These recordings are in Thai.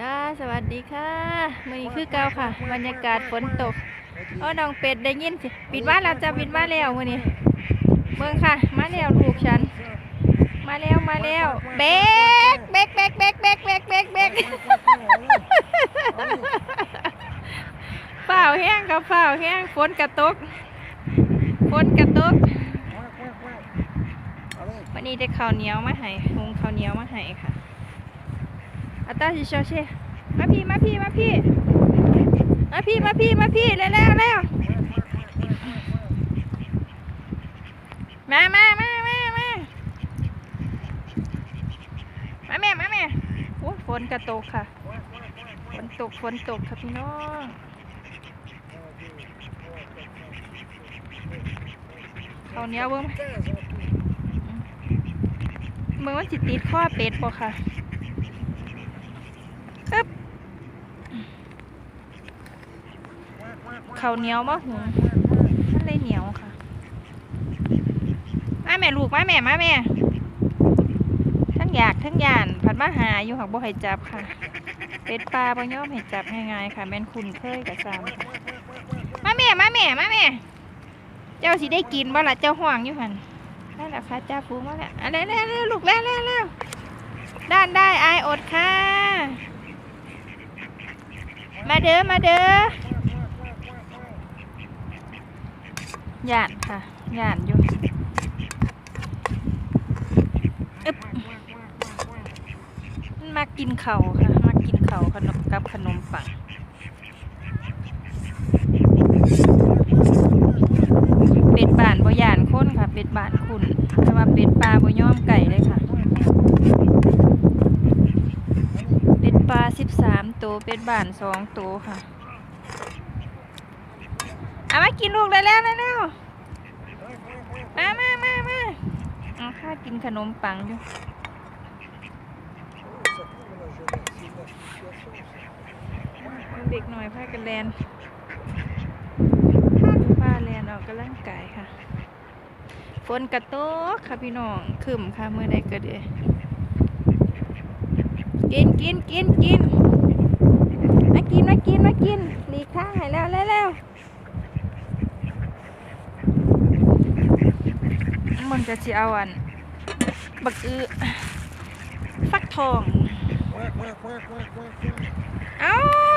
จ้าสวัสดีค่ะมื่อนี้คือเก่าค่ะ บรรยากาศฝนตกโอ้น้องเป็ดได้ยินสิปิดบ้านแล้วจะปิดบ้านแล้วมื่อนี้เบิ่งค่ะ มาแล้วลูกฉัน มาแล้วมาแล้วเบรกเบรกเบรกเบรกเบรกเบรกเบรกเบรกเฝ้าวแห้งกับเฝ้าวแห้งฝนกระตกฝนกระตกวันนี้ได้ข้าวเหนียวมาให้หุงข้าวเหนียวมาให้ค่ะ อาตาชิโชเชมาพี่มาพี่มาพี่มาพี่มาพี่มาพี่เร็วเร็วเร็วมามามามามามาแม่มาแม่โอ้ฝนกระตกค่ะฝนตกฝนตกค่ะพี่น้องเขาเนี้ยเบิ้งเบิ้งว่าจิตติดข้อเป็ดบ่ค่ะ อึ๊บ เขาเหนียวมะหุงมันเลยเหนียวค่ะมาแม่ลูกมาแม่มาแม่ทั้งอยากทั้งยานผัดมาหาอยู่หักบ่ให้จับค่ะ เป็ดปลาบ่ยอมให้จับง่ายๆค่ะ แม่นคุณเคยกับซามมาแม่มาแม่มาแม่ เจ้าสิได้กินบ่ล่ะเจ้าห่วงอยู่หันนั่นแหละค่ะเจ้าฟูมาแล้วอะไรเร็วลูกเร็วเร็วเร็วด้านได้อายอดค่ะ มาเด้อมาเด้อ หยาดค่ะหยาดอยู่อึบมันมากินเข่าค่ะ มากินเข่าขนมกับขนมปังเป็ดบานบ่ยานค้นค่ะ เป็ดบานคุณแต่ว่าเป็ดปลาบ่ย่อมไก่เลยค่ะ เป็ดปลาสิบสามตัว เป็ดบ้านสองตัวค่ะ เอามากินลูกได้แล้วได้แล้วมามามามาเอาข้ากินขนมปังอยู่เด็กหน่อยพากันแลนพาแลนออกกำลังกายค่ะ ฝนกระโตกค่ะพี่น้องขึ้มค่ะเมื่อใดก็เดยกินกินกินกินมากินมากินมากินหลีกทางให้แล้วแล้ว มันจะสิเอาอัน บักอื้อฟักทอง เอ้า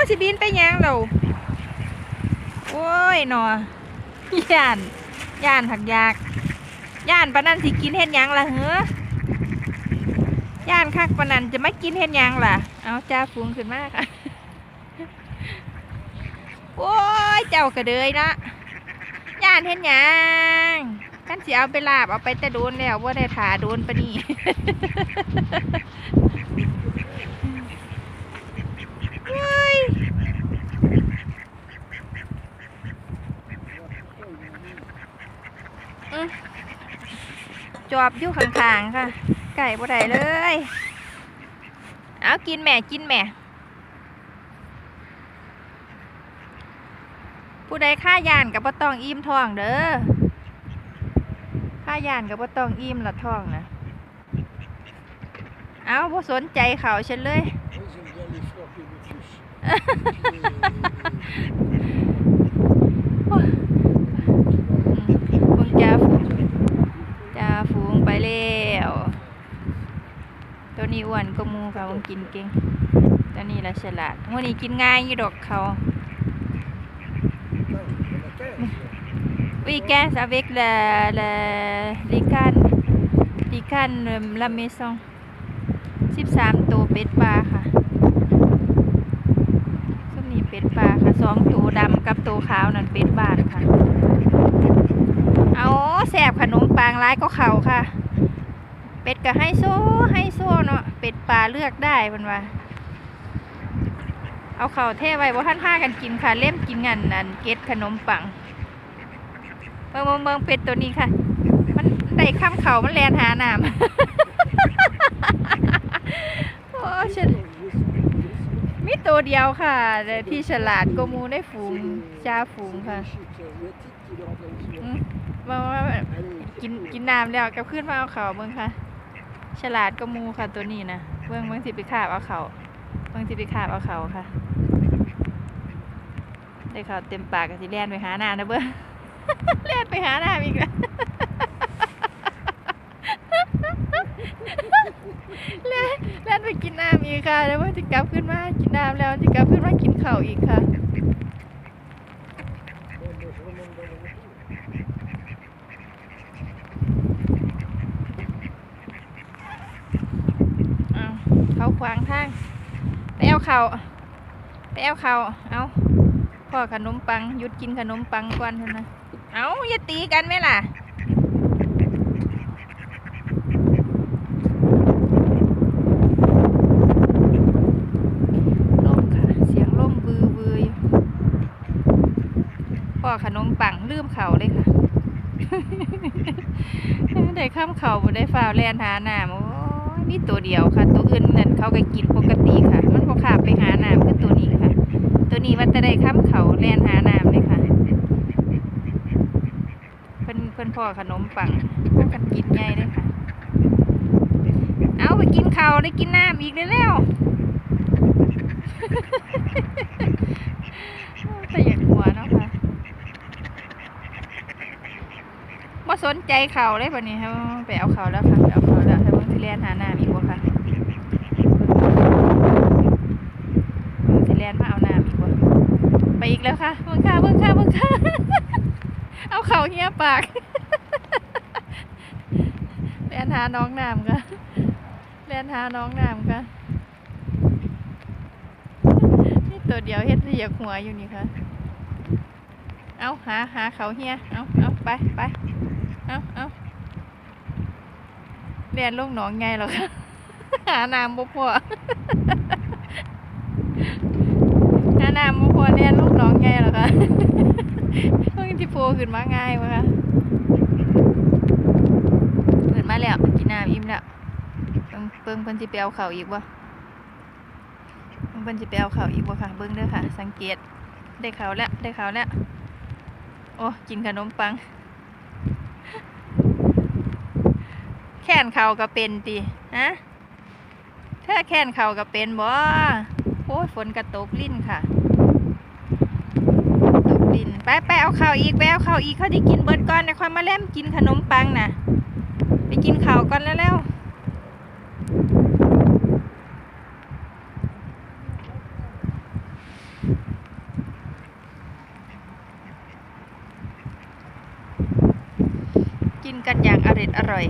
สิบินไปยังเราโอ้ยหนอย่านย่านผักยากย่านปานนันสิกินเห็นยังล่ะเหรอย่านคักปนันจะไม่กินเห็นยังล่ะ เอาจ้าฟูงขึ้นมากค่ะโอ้ยเจ้ากระเดยนะย่านเห็นยัง สิเอาไปลาบเอาไปแต่โดนแล้วว่าได้ถาโดนปะนี่เฮ้ยจอบอยู่ข้างๆค่ะ ไก่บ่ได้เลย เอากินแม่กินแม่ผู้ใดค่ายานกับบ่ต้องอิ่มท้องเด้อ ค่ายานกับบ่ต้องอิ่มละท้องนะเอาบ่สนใจเขาฉันเลย Moi, j'aime bien les fleurs que vous touchez. เบิ่งจ่าฝูงจ่าฝูงไปแล้วตัวนี้อ้วนก็มูค่ะมันกินเก่งตัวนี้ละฉลาดวันนี้กินง่ายอยู่ดอกเขา Weekends avec la, la, les cannes, les cannes la maison สิบสามตัวเป็ดปลาค่ะส้มนี่เป็ดปลาค่ะสองตัวดำกับตัวขาวนั่นเป็ดบาทค่ะ เอาแสบขนมปังร้ายก็เข่าค่ะ เป็ดกับไฮโซไฮโซ่เนาะ เป็ดปลาเลือกได้มันว่าเอาเข่าเทไว้บ่ท่านพากันกินค่ะ เล่มกินงันนั่นเก็ดขนมปัง เบิ่งเบิ่งเบิ่งเป็ดตัวนี้ค่ะ มันได้ข้ามเขามันแลนหาน้ำโอ้ฉันมีตัวเดียวค่ะแต่ที่ฉลาดก็มูได้ฝูงจ้าฝูงค่ะอืมมามามากินกินน้ำแล้วกลับขึ้นมาเอาเขาเบิ่งค่ะ ฉลาดก็มูค่ะตัวนี้นะเบิ่งเบิ่งสิไปคาบเอาเขาบางทีไปขาบเอาเขาค่ะได้เขาเต็มปากกับสิแล่นไปหาหน้านะเบ้อ แล่นไปหาหน้าอีกแล้วแล่นแล่นไปกินน้ำอีกค่ะ แล้วมันจะกลับขึ้นมากินน้ำแล้วจะกลับขึ้นมากินข้าวอีกค่ะเอาเขาขวางทางไปเอาเขาไปเอาเขาเอา พ่อขนมปังหยุดกินขนมปังก่อนเถอะนะ เอาอย่าตีกันไหมล่ะลมค่ะเสียงลมบือบืออยู่พ่อขนมปังลืมเขาเลยค่ะได้ข้ามเขาบ่ได้ฝ่าวแลนหาหน้ำโอ้ยมีตัวเดียวค่ะ ตัวอื่นนั่นเขาก็กินปกติค่ะ มันบ่ขาบไปหาหน้ำคือตัวนี้ ตัวนี้ว่าจะได้ข้ามเขาแลนหาน้ำเลยค่ะเพิ่นเพิ่นพ่อขนมปังพากันกินใหญ่เลยค่ะ เอาไปกินเขาได้กินน้ำอีกเร็วแต่อยากหัวเนาะค่ะว่าสนใจเขาเลยวันนี้ครับไปเอาเขาแล้วค่ะไปเอาเขาแล้วให้เบิ่งที่แลนหาหน้ามีกบ่ค่ะเบิ่งที่แลนมาเอาหน้ามีบ่ไปอี กแล้วค่ะเบิ่งค่ะเบิ่งค่ะเบิ่งค่ะ เอาเขาเหี้ยปากแลนหาน้องน้ำค่ะแลนหาน้องน้ำค่ะนี่ตัวเดียวเฮ็ดเรียกหัวอยู่นี่ค่ะ เอาหาหาเขาเฮียเอาเอาไปไปเอาเอาเรียนลูกหนองไงหรอคะหานามบ่พอ มบ่พอเรียนลูกหนองไงหรอคะเพิ่งที่โพขึ้นมาง่ายวะคะเปิดมาแล้วกินน้ำอิ่มแล้วเบิ่งเบิ่งเพิ่นสิไปเอาข้าอีกบ่เบิ่งเพิ่นสิไปเอาข้าอีกบ่ค่ะ เบิ่งเด้อค่ะ สังเกตได้เข้าแล้วได้เข้าแล้วโอ้กินขนมปัง แค่นเข่าก็เป็นติฮะแค่แค่นเข่าก็เป็นบ่โอ้ยฝนกระตกลิ้นค่ะิน ไปไปเอาข้าวอีกไปเอาข้าวอีกเขาจะกินเบิดก่อนเดี๋ยวค่อยมาเล่มกินขนมปังน่ะไปกินข้าวก่อนแล้วแล้วกินกันอย่างอร่อยอร่อย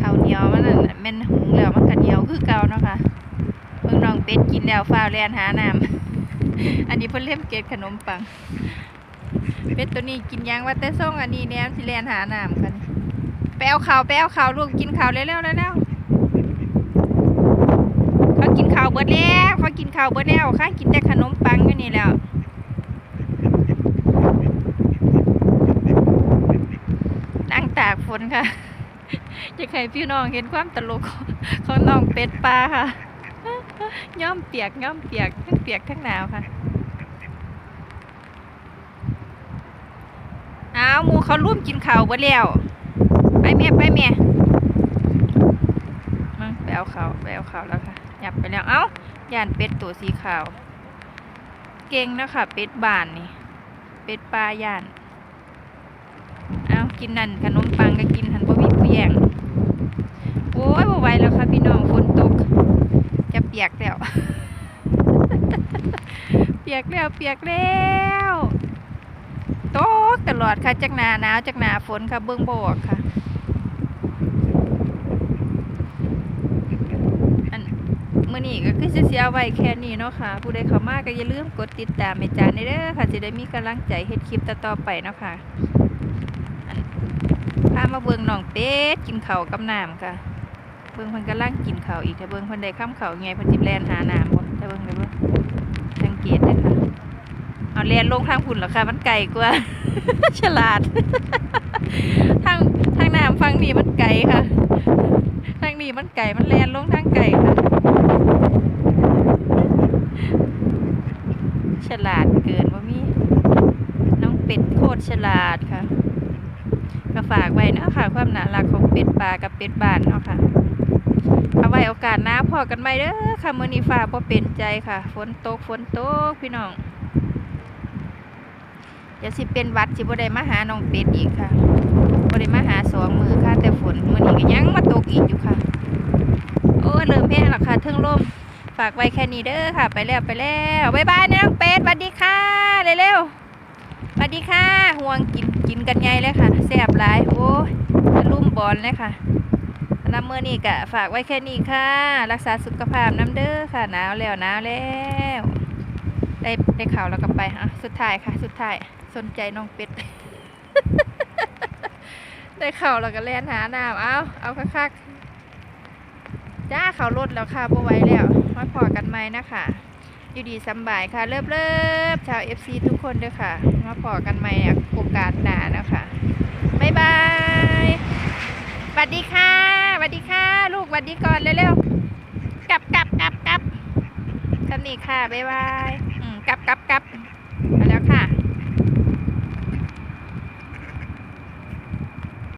ข้าวเหนียวมันนั่นน่ะแม่นหุงแล้วมันก็เหนียวคือเก่าเนาะค่ะเบิ่งน้องเป็ดกินแล้วฟ้าแลนหาน้ำ อันนี้เพิ่นเล่มเกล็ดขนมปัง เป็ดตัวนี้กินยังว่าแต่ส่งอันนี้แนมสิแลนหาน้ำกันไปเอาข้าวไปเอาข้าวลูกกินข้าวเร็วๆเร็วเขากินขาวเบิดแล้วเขากินขาวเบิดแล้วค่ะกินแต่ขนมปังอยู่นี่แล้วนั่งตากฝนค่ะจะให้พี่น้องเห็นความตลกของน้องเป็ดปลาค่ะ ย่อมเปียกย่อมเปียกทั้งเปียกทั้งหนาวค่ะอ้าวหมูเขาร่วมกินข้าวบ่แล้วไปแม่ไปแม่มาไปเอาข้าวไปเอาข้าวแล้วค่ะหยับไปแล้วเอ้าย่านเป็ดตัวสีขาว เก่งแล้วค่ะ เป็ดบานนี่ เป็ดปลาย่านเอากินนั่นขนมปังก็กินหันบ่มีผู้แย่งโอ้ยบ่ไหวแล้วค่ะพี่น้องฝนตกจะเปียกแล้ว เปียกแล้วเปียกแล้วโตกตลอดค่ะจากหนาหนาวจากหนาฝนค่ะเบิ่งบอกค่ะอันมื้อนี้ก็คือเสียไว้แค่นี้เนาะค่ะ ผู้ใดเข้ามาก็อย่าลืมกดติดตามแม่จานเด้อค่ะจะได้มีกำลังใจเฮ็ดคลิปต่อไปเนาะค่ะพามาเบิ่งน้องเป็ดกินเข้ากับน้ำค่ะ เบิ่งเพิ่นกำลังกินข้าวอีกถ้าเบิ่งเพิ่นได้ข้ามข้าวไงเพิ่นสิบแลนหาน้ำบ่ถ้าเบิ่งได้เบิ่งสังเกตเด้ค่ะเอาแลนลงทางพุ่นเหรอค่ะมันไกลกว่า ฉลาด ทางทางน้ำฝั่งนี้มันไกลค่ะ ทางนี้มันไกลมันแลนลงทางไกลค่ะ ฉลาดเกินว่ามีน้องเป็ดโคตรฉลาดค่ะก็ฝากไว้นะค่ะ ความน่ารักของเป็ดป่ากับเป็ดบ้านเนาะค่ะ เอาไว้โอกาสหน้าพอกันใหมเด้อค่ะมื้อนี้ฟ้าบ่เป็นใจค่ะ ฝนตกฝนตกพี่น้องอย่าสิเป็นวัดสิบ่ได้มาหาน้องเป็ดอีกค่ะบ่ได้มาหาสองมือค่ะ แต่ฝนมื้อนี้ก็ยังมาตกอีกอยู่ค่ะ โอ้เริ่มแห้งแล้วค่ะเทิงลมฝากไว้แค่นี้เด้อค่ะ ไปแล้วไปแล้วบ๊ายบายน้องเป็ดสวัสดีค่ะเร็วๆสวัสดีค่ะห่วงกินกินกันไงเลยค่ะแซ่บหลายโอ้ลุ่มบอลเลยค่ะ น้ำมือนี่กะฝากไว้แค่นี้ค่ะ รักษาสุขภาพน้ำเด้อค่ะหนาวแล้วหนาวแล้ว ได้ได้ข่าวแล้วก็ไปอะสุดท้ายค่ะ สุดท้ายสนใจน้องเป็ด ได้ข่าวแล้วก็แล่นหาน้ำเอาเอาคักๆจ้าเขาลดแล้วค่ะบ่ไหว้แล้วมาพอกันไหมนะคะอยู่ดีสบายค่ะเลิบเลิบชาว FC ทุกคนด้อค่ะ มาพอกันไหมโอกาสหนานะคะบ๊ายบายสวัสดีค่ะ วัสดีค่ะ ลูกสวัสดีก่อนเร็วๆกลับกลับกลับกลับสำนีค่ะบ๊ายบายกลับกลับกลับ